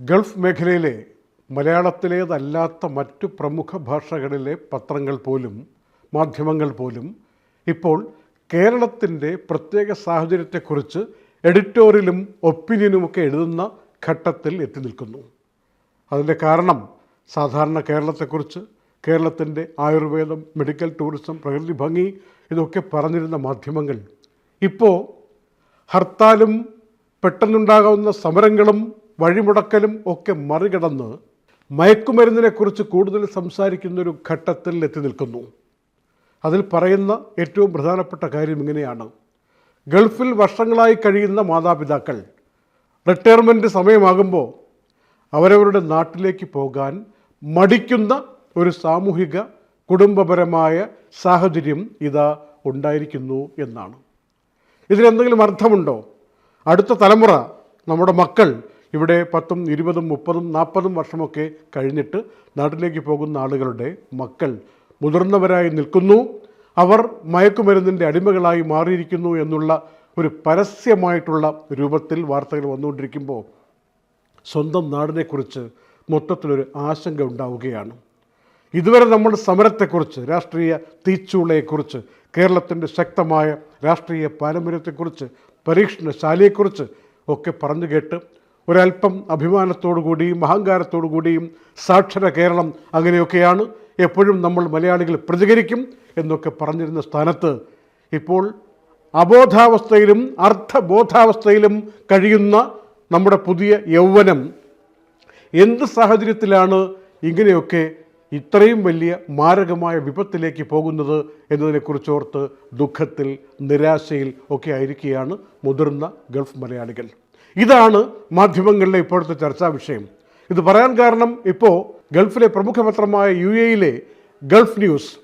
Gulf മേഖലയിലെ മലയാളത്തിലേതല്ലാത്ത മറ്റു പ്രമുഖ ഭാഷകളിലെ പത്രങ്ങൾ പോലും മാധ്യമങ്ങൾ പോലും ഇപ്പോൾ കേരളത്തിന്റെ പ്രത്യേക സാഹചര്യത്തെക്കുറിച്ച് എഡിറ്റോറിയലും ഒപ്പീനിയനുമൊക്കെ എഴുതുന്ന ഘട്ടത്തിൽ എത്തി നിൽക്കുന്നു. അതിന്റെ കാരണം സാധാരണ കേരളത്തെക്കുറിച്ച് കേരളത്തിന്റെ ആയുർവേദം മെഡിക്കൽ ടൂറിസം പ്രകൃതി ഭംഗി ഇതൊക്കെ പറഞ്ഞിരുന്ന മാധ്യമങ്ങൾ ഇപ്പോൾ ഹർത്താലും പെട്ടെന്നുണ്ടാകാവുന്ന സമരങ്ങളും വഴിമുടക്കലും ഒക്കെ മറികടന്ന് മയക്കുമരുന്നിനെക്കുറിച്ച് കൂടുതൽ സംസാരിക്കുന്ന ഒരു ഘട്ടത്തിൽ എത്തി നിൽക്കുന്നു. അതിൽ പറയുന്ന ഏറ്റവും പ്രധാനപ്പെട്ട കാര്യം ഇങ്ങനെയാണ്. ഗൾഫിൽ വർഷങ്ങളായി കഴിയുന്ന മാതാപിതാക്കൾ റിട്ടയർമെന്റ് സമയമാകുമ്പോൾ അവരവരുടെ നാട്ടിലേക്ക് പോകാൻ മടിക്കുന്ന ഒരു സാമൂഹിക കുടുംബപരമായ സാഹചര്യം ഇതാ ഉണ്ടായിരിക്കുന്നു എന്നാണ്. ഇതിലെന്തെങ്കിലും അർത്ഥമുണ്ടോ? അടുത്ത തലമുറ നമ്മുടെ മക്കൾ ഇവിടെ പത്തും ഇരുപതും മുപ്പതും നാൽപ്പതും വർഷമൊക്കെ കഴിഞ്ഞിട്ട് നാട്ടിലേക്ക് പോകുന്ന ആളുകളുടെ മക്കൾ മുതിർന്നവരായി നിൽക്കുന്നു. അവർ മയക്കുമരുന്നിന്റെ അടിമകളായി മാറിയിരിക്കുന്നു എന്നുള്ള ഒരു പരസ്യമായിട്ടുള്ള രൂപത്തിൽ വാർത്തകൾ വന്നുകൊണ്ടിരിക്കുമ്പോൾ സ്വന്തം നാടിനെക്കുറിച്ച് മൊത്തത്തിലൊരു ആശങ്ക ഉണ്ടാവുകയാണ്. ഇതുവരെ നമ്മൾ സമരത്തെക്കുറിച്ച് രാഷ്ട്രീയ തീച്ചൂളയെക്കുറിച്ച് കേരളത്തിന്റെ ശക്തമായ രാഷ്ട്രീയ പാരമ്പര്യത്തെക്കുറിച്ച് പരീക്ഷണശാലയെക്കുറിച്ച് ഒക്കെ പറഞ്ഞു കേട്ട് ഒരല്പം അഭിമാനത്തോടു കൂടിയും അഹങ്കാരത്തോടു കൂടിയും സാക്ഷര കേരളം അങ്ങനെയൊക്കെയാണ് എപ്പോഴും നമ്മൾ മലയാളികൾ പ്രതികരിക്കും എന്നൊക്കെ പറഞ്ഞിരുന്ന സ്ഥാനത്ത് ഇപ്പോൾ അബോധാവസ്ഥയിലും അർത്ഥബോധാവസ്ഥയിലും കഴിയുന്ന നമ്മുടെ പുതിയ യൗവനം എന്ത് സാഹചര്യത്തിലാണ് ഇങ്ങനെയൊക്കെ ഇത്രയും വലിയ മാരകമായ വിപത്തിലേക്ക് പോകുന്നത് എന്നതിനെക്കുറിച്ച് ഓർത്ത് ദുഃഖത്തിൽ നിരാശയിൽ ഒക്കെ ആയിരിക്കുകയാണ് മുതിർന്ന ഗൾഫ് മലയാളികൾ. ഇതാണ് മാധ്യമങ്ങളിലെ ഇപ്പോഴത്തെ ചർച്ചാ വിഷയം. ഇത് പറയാൻ കാരണം ഇപ്പോൾ ഗൾഫിലെ പ്രമുഖ പത്രമായ യു എയിലെ ഗൾഫ് ന്യൂസ്.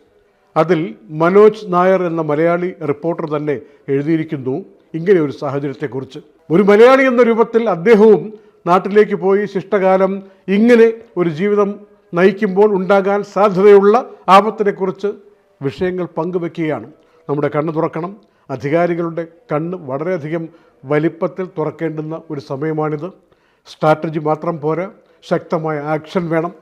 അതിൽ മനോജ് നായർ എന്ന മലയാളി റിപ്പോർട്ടർ തന്നെ എഴുതിയിരിക്കുന്നു ഇങ്ങനെ ഒരു സാഹചര്യത്തെക്കുറിച്ച്. ഒരു മലയാളി എന്ന രൂപത്തിൽ അദ്ദേഹവും നാട്ടിലേക്ക് പോയി ശിഷ്ടകാലം ഇങ്ങനെ ഒരു ജീവിതം നയിക്കുമ്പോൾ ഉണ്ടാകാൻ സാധ്യതയുള്ള ആപത്തിനെക്കുറിച്ച് വിഷയങ്ങൾ പങ്കുവെക്കുകയാണ്. നമ്മുടെ കണ്ണു തുറക്കണം. അധികാരികളുടെ കണ്ണ് വളരെയധികം വലിപ്പത്തിൽ തുറക്കേണ്ടുന്ന ഒരു സമയമാണിത്. സ്ട്രാറ്റജി മാത്രം പോരാ ശക്തമായ ആക്ഷൻ വേണം.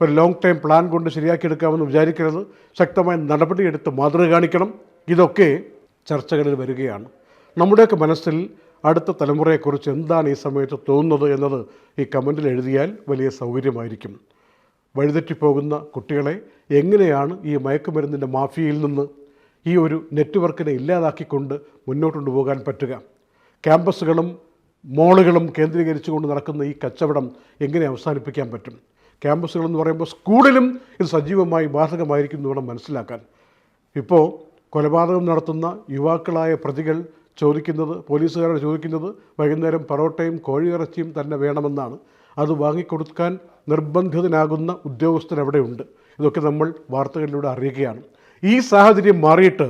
ഒരു ലോങ് ടൈം പ്ലാൻ കൊണ്ട് ശരിയാക്കിയെടുക്കാമെന്ന് വിചാരിക്കരുത്. ശക്തമായ നടപടിയെടുത്ത് മാതൃക കാണിക്കണം. ഇതൊക്കെ ചർച്ചകളിൽ വരികയാണ്. നമ്മുടെയൊക്കെ മനസ്സിൽ അടുത്ത തലമുറയെക്കുറിച്ച് എന്താണ് ഈ സമയത്ത് തോന്നുന്നത് എന്നത് ഈ കമന്റിൽ എഴുതിയാൽ വലിയ സൗകര്യമായിരിക്കും. വഴിതെറ്റിപ്പോകുന്ന കുട്ടികളെ എങ്ങനെയാണ് ഈ മയക്കുമരുന്നിന്റെ മാഫിയയിൽ നിന്ന് ഈ ഒരു നെറ്റ്വർക്കിനെ ഇല്ലാതാക്കിക്കൊണ്ട് മുന്നോട്ട് കൊണ്ടുപോകാൻ പറ്റുക. ക്യാമ്പസുകളും മോളുകളും കേന്ദ്രീകരിച്ചുകൊണ്ട് നടക്കുന്ന ഈ കച്ചവടം എങ്ങനെ അവസാനിപ്പിക്കാൻ പറ്റും? ക്യാമ്പസുകൾ എന്ന് പറയുമ്പോൾ സ്കൂളിലും ഇത് സജീവമായി ബാധകമായിരിക്കും എന്ന് വേണം മനസ്സിലാക്കാൻ. ഇപ്പോൾ കൊലപാതകം നടത്തുന്ന യുവാക്കളായ പ്രതികൾ ചോദിക്കുന്നത് പോലീസുകാരോട് ചോദിക്കുന്നത് വൈകുന്നേരം പൊറോട്ടയും കോഴിയിറച്ചിയും തന്നെ വേണമെന്നാണ്. അത് വാങ്ങിക്കൊടുക്കാൻ നിർബന്ധിതനാകുന്ന ഉദ്യോഗസ്ഥൻ എവിടെയുണ്ട് ഇതൊക്കെ നമ്മൾ വാർത്തകളിലൂടെ അറിയുകയാണ്. ഈ സാഹചര്യം മാറിയിട്ട്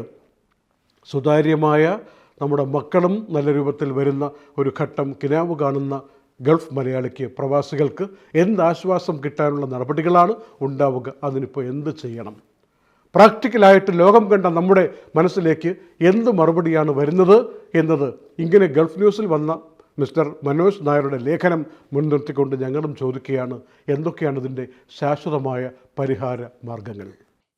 സുതാര്യമായ നമ്മുടെ മക്കളും നല്ല രൂപത്തിൽ വരുന്ന ഒരു ഘട്ടം കിനാവ് കാണുന്ന ഗൾഫ് മലയാളിക്ക് പ്രവാസികൾക്ക് എന്താശ്വാസം കിട്ടാനുള്ള നടപടികളാണ് ഉണ്ടാവുക? അതിനിപ്പോൾ എന്ത് ചെയ്യണം? പ്രാക്ടിക്കലായിട്ട് ലോകം കണ്ട നമ്മുടെ മനസ്സിലേക്ക് എന്ത് മറുപടിയാണ് വരുന്നത് എന്നത് ഇങ്ങനെ ഗൾഫ് ന്യൂസിൽ വന്ന മിസ്റ്റർ മനോജ് നായരുടെ ലേഖനം മുൻനിർത്തിക്കൊണ്ട് ഞങ്ങളും ചോദിക്കുകയാണ് എന്തൊക്കെയാണ് ഇതിന്റെ ശാശ്വതമായ പരിഹാര മാർഗങ്ങൾ?